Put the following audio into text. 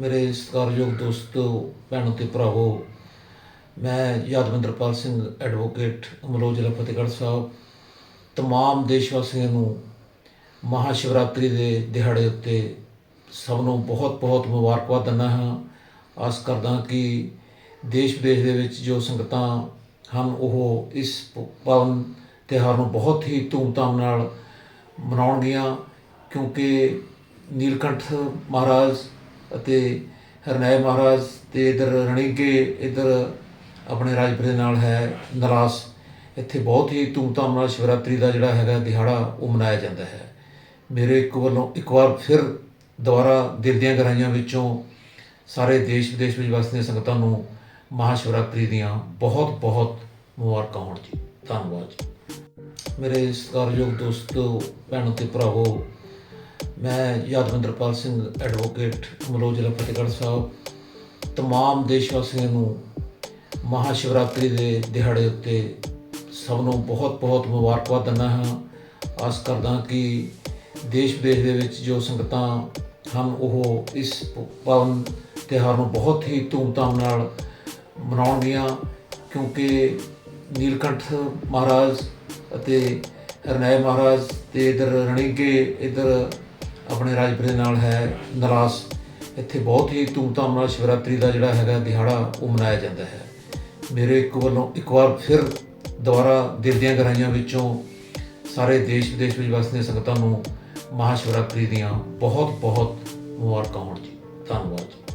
ਮੇਰੇ ਸਤਿਕਾਰਯੋਗ ਦੋਸਤੋ, ਭੈਣੋ ਤੇ ਭਰਾਵੋ, ਮੈਂ ਯਾਦਵਿੰਦਰਪਾਲ ਸਿੰਘ ਐਡਵੋਕੇਟ ਅਮਲੋਹ ਜ਼ਿਲ੍ਹਾ ਫਤਿਹਗੜ੍ਹ ਸਾਹਿਬ, ਤਮਾਮ ਦੇਸ਼ ਵਾਸੀਆਂ ਨੂੰ ਮਹਾ ਸ਼ਿਵਰਾਤਰੀ ਦੇ ਦਿਹਾੜੇ ਉੱਤੇ ਸਭ ਨੂੰ ਬਹੁਤ-ਬਹੁਤ ਮੁਬਾਰਕਬਾਦ ਦਿੰਦਾ ਹਾਂ। ਆਸ ਕਰਦਾ ਕਿ ਦੇਸ਼ ਵਿਦੇਸ਼ ਦੇ ਵਿੱਚ ਜੋ ਸੰਗਤਾਂ ਹਨ, ਉਹ ਇਸ ਪਾਵਨ ਤਿਉਹਾਰ ਨੂੰ ਬਹੁਤ ਹੀ ਧੂਮਧਾਮ ਨਾਲ ਮਨਾਉਣਗੀਆਂ, ਕਿਉਂਕਿ ਨੀਲਕੰਠ ਮਹਾਰਾਜ ਅਤੇ ਹਰਨਾਏ ਮਹਾਰਾਜ ਤੇ ਇਧਰ ਰਣੀਕੇ ਇਧਰ ਆਪਣੇ ਰਾਜਪੁਰ ਦੇ ਨਾਲ ਹੈ, ਨਰਾਸ। ਇੱਥੇ ਬਹੁਤ ਹੀ ਧੂਮਧਾਮ ਨਾਲ ਸ਼ਿਵਰਾਤਰੀ ਦਾ ਜਿਹੜਾ ਹੈਗਾ ਦਿਹਾੜਾ ਉਹ ਮਨਾਇਆ ਜਾਂਦਾ ਹੈ। ਮੇਰੇ ਇੱਕ ਵੱਲੋਂ ਇੱਕ ਵਾਰ ਫਿਰ ਦੁਬਾਰਾ ਦਿਲ ਦੀਆਂ ਗਹਿਰਾਈਆਂ ਵਿੱਚੋਂ ਸਾਰੇ ਦੇਸ਼ ਵਿਦੇਸ਼ ਵਿੱਚ ਵਸਦੀਆਂ ਸੰਗਤਾਂ ਨੂੰ ਮਹਾਸ਼ਿਵਰਾਤਰੀ ਦੀਆਂ ਬਹੁਤ ਬਹੁਤ ਮੁਬਾਰਕਾਂ ਹੋਣ ਜੀ। ਧੰਨਵਾਦ ਜੀ। ਮੇਰੇ ਸਤਿਕਾਰਯੋਗ ਦੋਸਤੋ, ਭੈਣੋ ਤੇ ਭਰਾਵੋ ਮੈਂ ਯਾਦਵਿੰਦਰਪਾਲ ਸਿੰਘ ਐਡਵੋਕੇਟ ਅਮਲੋਹ ਜ਼ਿਲ੍ਹਾ ਫਤਿਹਗੜ੍ਹ ਸਾਹਿਬ, ਤਮਾਮ ਦੇਸ਼ ਵਾਸੀਆਂ ਨੂੰ ਮਹਾ ਸ਼ਿਵਰਾਤਰੀ ਦੇ ਦਿਹਾੜੇ ਉੱਤੇ ਸਭ ਨੂੰ ਬਹੁਤ-ਬਹੁਤ ਮੁਬਾਰਕਬਾਦ ਦਿੰਦਾ ਹਾਂ। ਆਸ ਕਰਦਾ ਕਿ ਦੇਸ਼ ਵਿਦੇਸ਼ ਦੇ ਵਿੱਚ ਜੋ ਸੰਗਤਾਂ ਹਨ, ਉਹ ਇਸ ਪਾਵਨ ਤਿਉਹਾਰ ਨੂੰ ਬਹੁਤ ਹੀ ਧੂਮਧਾਮ ਨਾਲ ਮਨਾਉਣਗੀਆਂ, ਕਿਉਂਕਿ ਨੀਲਕੰਠ ਮਹਾਰਾਜ ਅਤੇ ਹਰਨੈਲ ਮਹਾਰਾਜ ਤੇ ਇਧਰ ਰਣੀਕੇ ਇਧਰ ਆਪਣੇ ਰਾਜਪੁਰ ਦੇ ਨਾਲ ਹੈ, ਨਰਾਸ। ਇੱਥੇ ਬਹੁਤ ਹੀ ਧੂਮਧਾਮ ਨਾਲ ਸ਼ਿਵਰਾਤਰੀ ਦਾ ਜਿਹੜਾ ਹੈਗਾ ਦਿਹਾੜਾ ਉਹ ਮਨਾਇਆ ਜਾਂਦਾ ਹੈ। ਮੇਰੇ ਇੱਕ ਵੱਲੋਂ ਇੱਕ ਵਾਰ ਫਿਰ ਦੁਬਾਰਾ ਦਿਲ ਦੀਆਂ ਗਹਿਰਾਈਆਂ ਵਿੱਚੋਂ ਸਾਰੇ ਦੇਸ਼ ਵਿਦੇਸ਼ ਵਿੱਚ ਵਸਦੀਆਂ ਸੰਗਤਾਂ ਨੂੰ ਮਹਾਸ਼ਿਵਰਾਤਰੀ ਦੀਆਂ ਬਹੁਤ ਬਹੁਤ ਮੁਬਾਰਕਾਂ ਹੋਣ ਜੀ। ਧੰਨਵਾਦ